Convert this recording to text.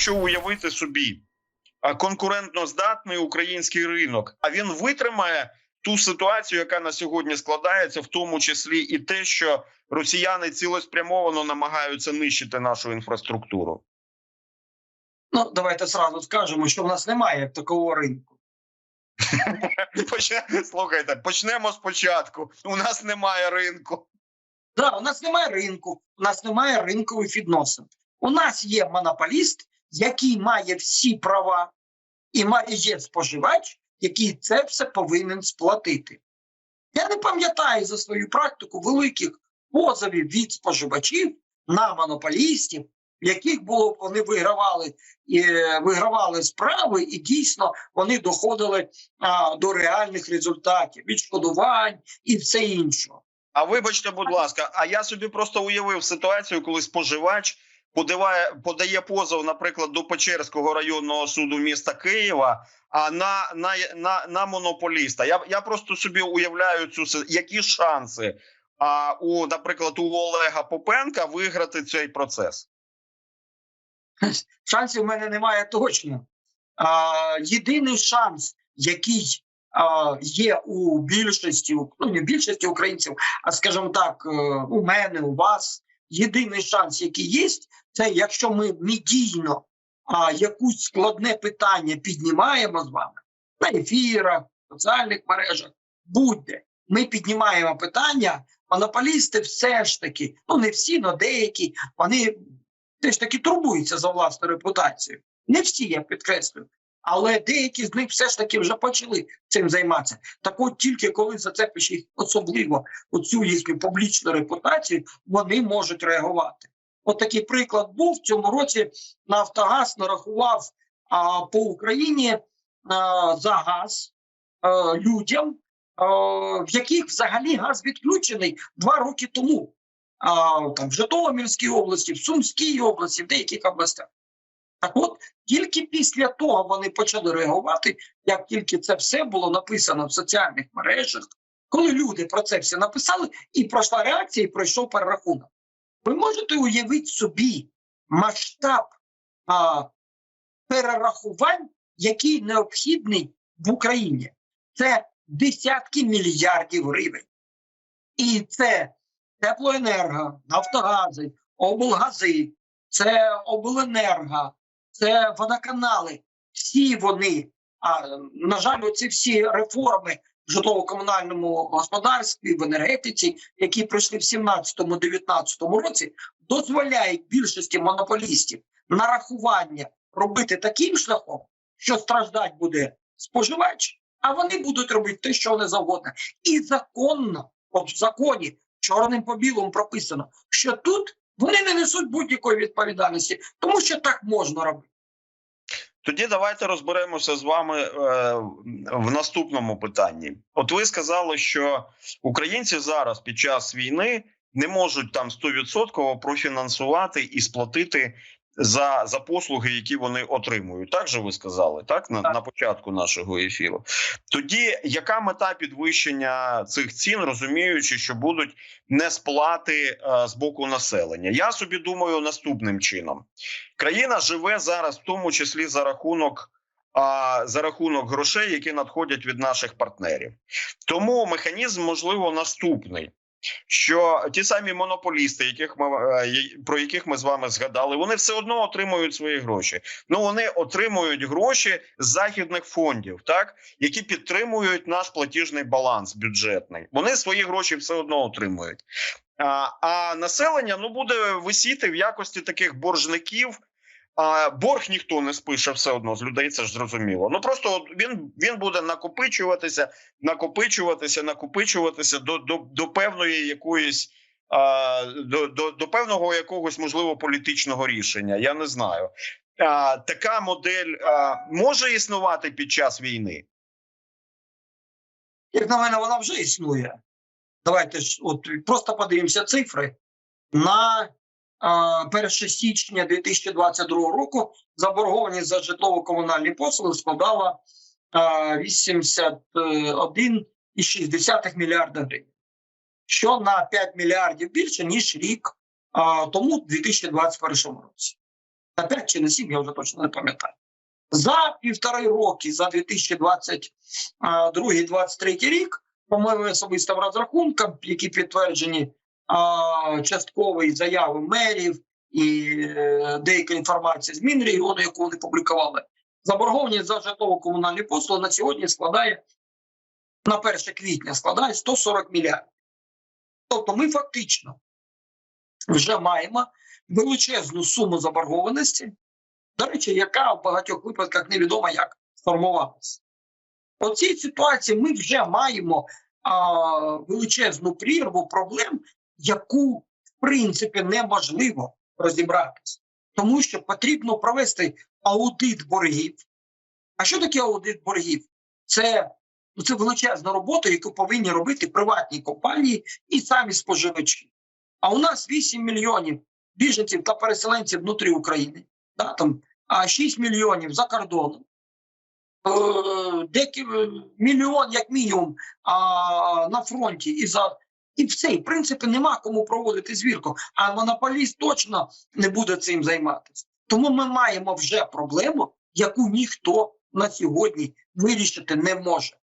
якщо уявити собі конкурентно здатний український ринок, а він витримає ту ситуацію, яка на сьогодні складається, в тому числі і те, що росіяни цілеспрямовано намагаються нищити нашу інфраструктуру. Ну давайте зразу скажемо, що в нас немає такого ринку. Почне- Слухайте, почнемо спочатку. У нас немає ринку. Да, у нас немає ринку, у нас немає ринкових відносин. У нас є монополіст, який має всі права, і має є споживач, який це все повинен сплатити. Я не пам'ятаю за свою практику великих позовів від споживачів на монополістів, в яких було вони вигравали і е, вигравали справи, і дійсно вони доходили а, до реальних результатів, відшкодувань і все іншого. А вибачте, будь ласка, а я собі просто уявив ситуацію, коли споживач подаває, подає позов, наприклад, до Печерського районного суду міста Києва, а на, на, на, на монополіста. Я, я просто собі уявляю цю які шанси а, у, наприклад, у Олега Попенка виграти цей процес. шансів в мене немає точно. А, єдиний шанс, який а, є у більшості, ну не більшості українців, а скажімо так, е, у мене, у вас, єдиний шанс, який є, це якщо ми медійно а, якусь складне питання піднімаємо з вами на ефірах, в соціальних мережах, будь-де. Ми піднімаємо питання, монополісти все ж таки, ну не всі, але деякі, вони все ж таки турбуються за власну репутацію. Не всі, я підкреслюю. Але деякі з них все ж таки вже почали цим займатися. Так от тільки коли зацепиш їх особливо оцю їхню публічну репутацію, вони можуть реагувати. От такий приклад був в цьому році. Нафтогаз нарахував а, по Україні а, за газ а, людям, а, в яких взагалі газ відключений два роки тому а, там, в Житомирській області, в Сумській області, в деяких областях. Так от, тільки після того вони почали реагувати, як тільки це все було написано в соціальних мережах, коли люди про це все написали, і пройшла реакція, і пройшов перерахунок. Ви можете уявити собі масштаб а, перерахувань, який необхідний в Україні. Це десятки мільярдів гривень. І це теплоенерго, нафтогази, облгази, це обленерго, це водоканали. Всі вони, а на жаль, оці всі реформи житлово-комунальному господарстві, в енергетиці, які пройшли в 17-19 році, дозволяють більшості монополістів нарахування робити таким шляхом, що страждать буде споживач, а вони будуть робити те, що вони завгодно. І законно, от в законі, чорним по білому прописано, що тут вони не несуть будь-якої відповідальності, тому що так можна робити. Тоді давайте розберемося з вами е, в наступному питанні. От ви сказали, що українці зараз під час війни не можуть там 100% профінансувати і сплатити за, за послуги, які вони отримують. Так же ви сказали, так на, на початку нашого ефіру. Тоді яка мета підвищення цих цін, розуміючи, що будуть несплати е, з боку населення? Я собі думаю наступним чином: країна живе зараз, в тому числі за рахунок. А за рахунок грошей, які надходять від наших партнерів, тому механізм можливо наступний: що ті самі монополісти, яких ми е, про яких ми з вами згадали, вони все одно отримують свої гроші. Ну вони отримують гроші з західних фондів, так які підтримують наш платіжний баланс бюджетний. Вони свої гроші все одно отримують. А, а населення ну буде висіти в якості таких боржників. А борг ніхто не спише все одно з людей. Це ж зрозуміло. Ну просто він він буде накопичуватися, накопичуватися, накопичуватися до до, до певної якоїсь до, до, до певного якогось можливо політичного рішення. Я не знаю. А, така модель а, може існувати під час війни. Як на мене, вона вже існує. Давайте ж от просто подивимося цифри. На 1 січня 2022 року заборгованість за житлово-комунальні послуги складала а, 81,6 мільярда гривень, що на 5 мільярдів більше, ніж рік тому, в 2021 році. на 5 чи на 7, я вже точно не пам'ятаю. За півтори роки, за 2022-2023 рік, по моїм особистим розрахункам, які підтверджені а, часткової заяви мерів і е, деяка інформація з Мінрегіону, яку вони публікували, заборгованість за житлово-комунальні послуги на сьогодні складає на 1 квітня складає 140 мільярдів. Тобто ми фактично вже маємо величезну суму заборгованості, до речі, яка в багатьох випадках невідомо як сформувалася. У цій ситуації ми вже маємо а, величезну прірву проблем, яку в принципі неможливо розібратися, тому що потрібно провести аудит боргів. А що таке аудит боргів? Це, ну, це величезна робота, яку повинні робити приватні компанії і самі споживачі. А у нас 8 мільйонів біженців та переселенців внутрі України, да, там, а 6 мільйонів за кордоном. Е, Деякі е, мільйон, як мінімум, а, на фронті і за і все. І в принципі нема кому проводити звірку. А монополіст точно не буде цим займатися. Тому ми маємо вже проблему, яку ніхто на сьогодні вирішити не може.